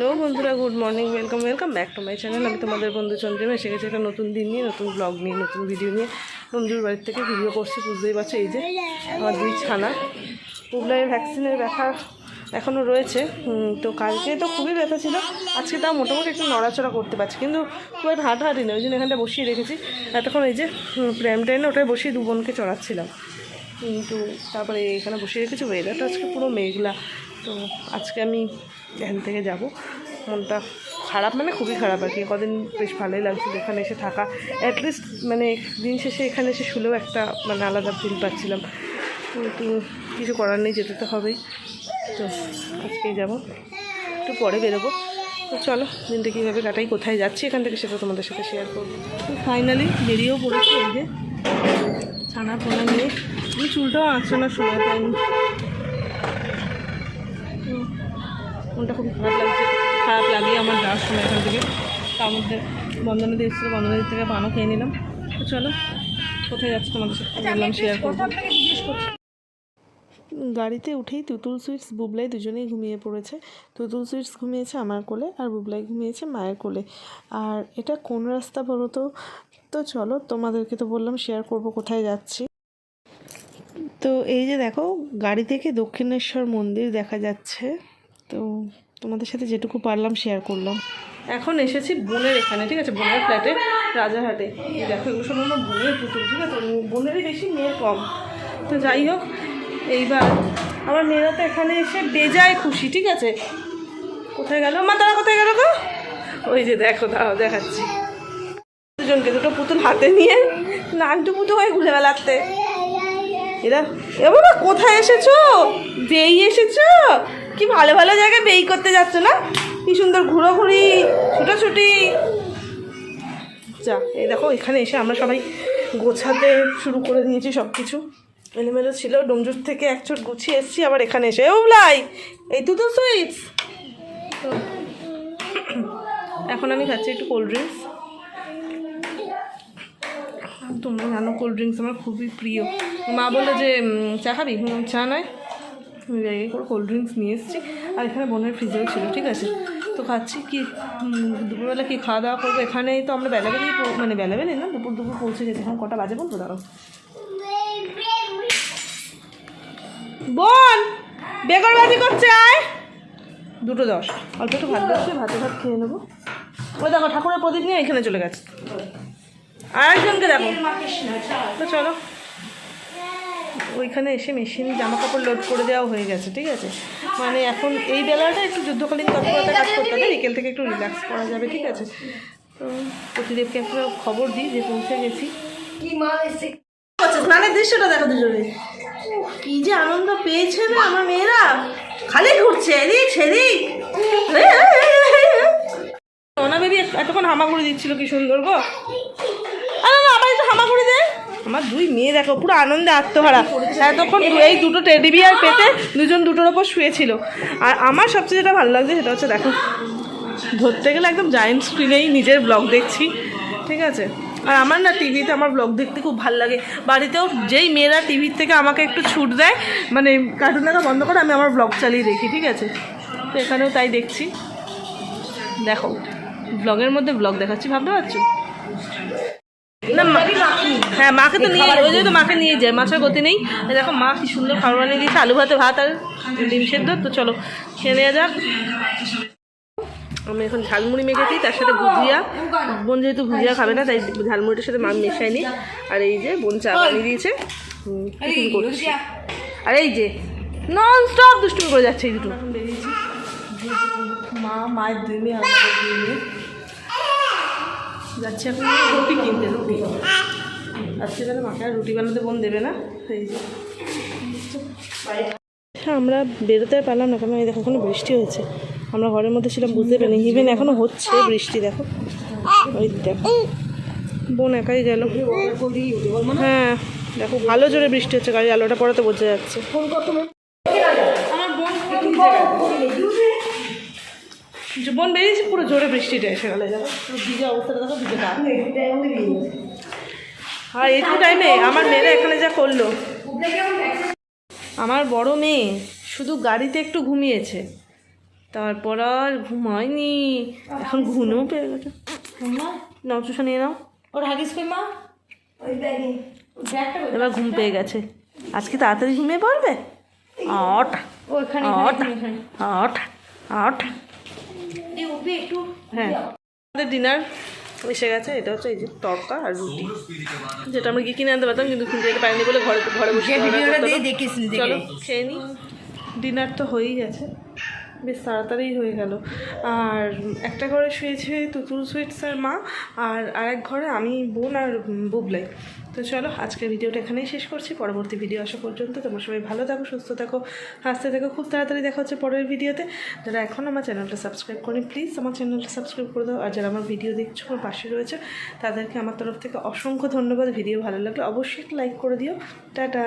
Hello বন্ধুরা, good morning welcome welcome back to my channel আমি তোমাদের বন্ধু চন্দ্রিমা, এসে গেছে একটা নতুন দিন নিয়ে, নতুন ব্লগ নিয়ে, নতুন ভিডিও নিয়ে। নন্দুর বাড়ির থেকে ভিডিও করছি, বুঝতেই পারছ, এই যে আমার দুই ছানা। পুবলাইয়ের ভ্যাকসিনের ব্যথা এখনও রয়েছে। তো কালকে তো খুবই ব্যথা ছিল। আজকে তাও মোটামুটি একটু নড়াচড়া করতে পারছি, কিন্তু খুব একটা হাঁটাহাঁটি নেই ওই জন্য এখানটা বসিয়ে রেখেছি। এতক্ষণ এই যে প্র্যাম ট্রেনে ওটাই বসিয়ে দু বোনকে চড়াচ্ছিলাম। কিন্তু তারপরে এখানে বসিয়ে রেখেছি ওয়েদারটা আজকে পুরো মেঘলা। তো আজকে আমি এখান থেকে যাব। মনটা খারাপ মানে খুবই খারাপ আর কি। কদিন বেশ ভালোই লাগছিল এখানে এসে থাকা। অ্যাটলিস্ট মানে দিন শেষে এখানে এসে শুলেও একটা মানে আলাদা ফিল পাচ্ছিলাম। কিন্তু কিছু করার নেই, যেতে তো হবেই। তো আজকেই যাব। একটু পরে বেরোবো। তো চলো, দিনটা কীভাবে কাটাই, কোথায় যাচ্ছি এখান থেকে সেটা তোমাদের সাথে শেয়ার করব। তো ফাইনালি বেরিয়েও পড়েছি এই যে ছানা পোনা নিয়ে। আমি চুলটাও আঁচড়ানোর সময় পাইনি। মনটা খুব খারাপ লাগছে। খারাপ লাগে আমার যাওয়ার সময় এখান থেকে। তার মধ্যে বন্ধনদী এসেছিল বন্ধনদীর থেকে পানও খেয়ে নিলাম। তো চলো কোথায় যাচ্ছে তোমাদের সাথে? বললাম শেয়ার করব। গাড়িতে উঠেই তুতুল সুইটস বুবলাই দুজনেই ঘুমিয়ে পড়েছে। তুতুল সুইটস ঘুমিয়েছে আমার কোলে আর বুবলাই ঘুমিয়েছে মায়ের কোলে। আর এটা কোন রাস্তা বলো তো? তো চলো তোমাদেরকে তো বললাম শেয়ার করব কোথায় যাচ্ছি। তো এই যে দেখো গাড়ি থেকে দক্ষিণেশ্বর মন্দির দেখা যাচ্ছে। তো তোমাদের সাথে যেটুকু পারলাম শেয়ার করলাম। এখন এসেছি বোনের এখানে, ঠিক আছে? বোনের ফ্ল্যাটে রাজারহাটে। এই দেখো, এগুলো সব আমার বোনের পুতুল, ঠিক আছে? বোনেরই বেশি, মেয়ের কম। তো যাই হোক, এইবার আমার মেয়েরা তো এখানে এসে বেজায় খুশি, ঠিক আছে? কোথায় গেল? মা, তারা কোথায় গেল গো? ওই যে দেখো, দাঁড়াও, দেখাচ্ছি। দুজনকে দুটো পুতুল হাতে নিয়ে নান্টু পুটু হয়ে ঘুরে বেড়াতে। এরা এবার কোথায় এসেছ? বেই এসেছ? কি ভালো ভালো জায়গায় বেই করতে যাচ্ছ না? কি সুন্দর ঘুরোঘুরি, ছুটোছুটি। যা, এই দেখো, এখানে এসে আমরা সবাই গোছাতে শুরু করে দিয়েছি সব কিছু এলোমেলো ছিল, ডোমজুর থেকে এক চোট গুছিয়ে এসেছি, আবার এখানে এসে, ও লাই, এই তো তো সুইটস। এখন আমি খাচ্ছি একটু কোল্ড ড্রিঙ্কস। তোমরা জানো, কোল্ড ড্রিঙ্কস আমার খুবই প্রিয়। মা বলল যে চা খাবি? চা নয় আমি জায়গায় করে কোল্ড ড্রিঙ্কস নিয়ে এসেছি। আর এখানে বোনের ফ্রিজেও ছিল, ঠিক আছে? তো খাচ্ছি কি দুপুরবেলা কি খাওয়া দাওয়া করব? এখানেই তো আমরা বেলাবেলি মানে বেলাবেলি না, দুপুর দুপুর পৌঁছে গেছি। এখন কটা বাজে বলব দাঁড়াও। বোন বেগরবাজি করছে, আয়। দুটো দশ। অল্প একটু ভাত দিচ্ছে ভাতে ভাত খেয়ে নেব। ওই দেখো, ঠাকুরের প্রদীপ নিয়ে এখানে চলে গেছে। আরেকজনকে দেখো। তো চলো। ওইখানে এসে মেশিন জামা কাপড় লোড করে দেওয়া হয়ে গেছে ঠিক আছে? মানে এখন এই বেলাটা একটু যুদ্ধকালীন তৎপরতা কাজ করতে হবে বিকেল থেকে একটু রিল্যাক্স করা যাবে ঠিক আছে? তো প্রতিদেবকে একটা খবর দিই যে পৌঁছে গেছি। আচ্ছা স্নানের দৃশ্যটা দেখো দুজনে। কি যে আনন্দ পেয়েছে না আমার মেয়েরা। খালি ঘুরছে এদিক সেদিক। সোনা বেবি এতক্ষণ হামাগুড়ি দিচ্ছিল কি সুন্দর গো আরে না আবার একটু হামাগুড়ি দে আমার দুই মেয়ে, দেখো, পুরো আনন্দে আত্মহারা। এতক্ষণ এই দুটো টেডি বিয়ার পেতে দুজন দুটোর ওপর শুয়েছিল। আর আমার সবচেয়ে যেটা ভালো লাগছে সেটা হচ্ছে, দেখো, ধরতে গেলে একদম জায়েন্ট স্ক্রিনেই নিজের ব্লগ দেখছি, ঠিক আছে? আর আমার না টিভিতে আমার ব্লগ দেখতে খুব ভালো লাগে। বাড়িতেও যেই মেয়েরা টিভির থেকে আমাকে একটু ছুট দেয় মানে কার্টুন দেখা বন্ধ করে আমি আমার ব্লগ চালিয়ে দেখি, ঠিক আছে? তো এখানেও তাই দেখছি। দেখো ব্লগের মধ্যে ব্লগ দেখাচ্ছি, ভাবতে পারছ? না হ্যাঁ মাকে তো নিয়ে ওই জন্য তো মাকে নিয়ে যায় মাছের গতি নেই। এই দেখো মা কি সুন্দর খাবার বানিয়ে দিয়েছে আলু ভাতে ভাত আর ডিম সেদ্ধ তো চলো খেয়ে নেওয়া যাক। আমি এখন ঝালমুড়ি মেখেছি তার সাথে ভুজিয়া। বোন যেহেতু ভুজিয়া খাবে না তাই ঝালমুড়িটার সাথে মা মেশাইনি আর এই যে বোন চা বানিয়ে দিয়েছে আর এই যে নন স্টপ দুষ্টুমি করে যাচ্ছে এই দুটো বেরিয়েছি মা মায়ের দুই মেয়ে আমাদের দুই মেয়ে যাচ্ছি এখন রুটি কিনতে রুটি। আজকে তাহলে মাকে আর রুটি বানাতে বোন দেবে না যে। আমরা বেরোতে পারলাম না কারণ এই দেখো এখনও বৃষ্টি হয়েছে। আমরা ঘরের মধ্যে ছিলাম বুঝতে পারিনি। ইভেন এখনও হচ্ছে বৃষ্টি দেখো। ওই দেখো। বোন একাই গেল। হ্যাঁ দেখো ভালো জোরে বৃষ্টি হচ্ছে গাড়ির আলোটা পড়াতে বোঝা যাচ্ছে। বোন বেরিয়েছে পুরো জোরে বৃষ্টিটা এসে গেলে ভিজে অবস্থাটা দেখো আর এইটুকু টাইমে আমার মেয়েরা এখানে যা করল। আমার বড় মেয়ে শুধু গাড়িতে একটু ঘুমিয়েছে। তারপর আর ঘুমায়নি। এখন ঘুমও পেয়ে গেছে। নাও চুষা নিয়ে নাও। ওর হাগিস মা? ওই ব্যাগে। ব্যাগটা কই? এবার ঘুম পেয়ে গেছে। আজকে তাড়াতাড়ি ঘুমিয়ে পড়বে? আট। ওইখানে আট। এখানে, এখানে। আট। আট। একটু হ্যাঁ। আমাদের ডিনার এসে গেছে এটা হচ্ছে এই যে তরকা আর রুটি। যেটা আমরা কি কিনে আনতে পারতাম কিন্তু কিনতে যেতে পারিনি বলে ঘরে ঘরে বসে নি চলো খেয়ে নিই। ডিনার তো হয়েই গেছে। বেশ তাড়াতাড়ি হয়ে গেল। আর একটা ঘরে শুয়েছে তুতুল সুইটস আর মা, আর আরেক ঘরে আমি, বোন আর বুবলাই। তো চলো, আজকের ভিডিওটা এখানেই শেষ করছি। পরবর্তী ভিডিও আসা পর্যন্ত তোমরা সবাই ভালো থাকো, সুস্থ থাকো, হাসতে থাকো। খুব তাড়াতাড়ি দেখা হচ্ছে পরের ভিডিওতে। যারা এখন আমার চ্যানেলটা সাবস্ক্রাইব করি প্লিজ আমার চ্যানেলটা সাবস্ক্রাইব করে দাও। আর যারা আমার ভিডিও দেখছ, আমার পাশে রয়েছে, তাদেরকে আমার তরফ থেকে অসংখ্য ধন্যবাদ। ভিডিও ভালো লাগলে অবশ্যই লাইক করে দিও। টাটা!